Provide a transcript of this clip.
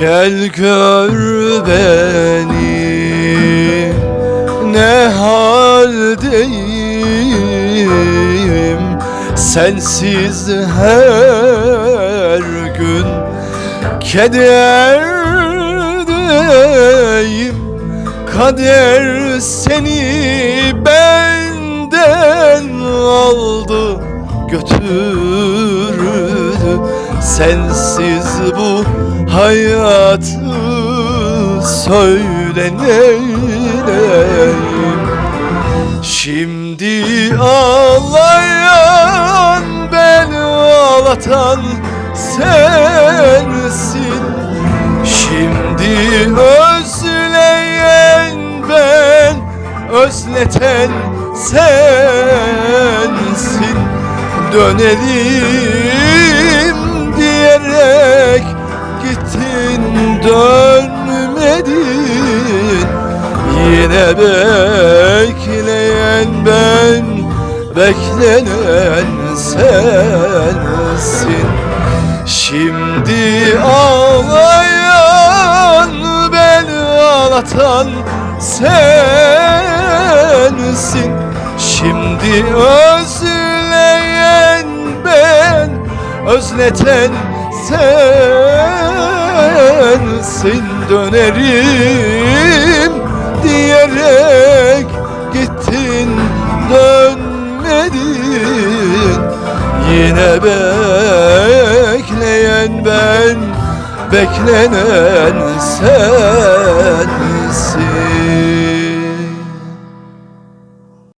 Gel gör beni. Ne haldeyim? Sensiz her gün kederdeyim Kader seni benden aldı götürdü Sensiz bu hayatı söyle neyleyim Şimdi ağlayan ben ağlatan sensin. Şimdi özleyen ben özleten sensin. Dönelim Yine bekleyen ben beklenen sensin. Şimdi ağlayan ben ağlatan sensin. Şimdi özleyen ben özleten sensin. Dönerim Yine bekleyen ben beklenen sensin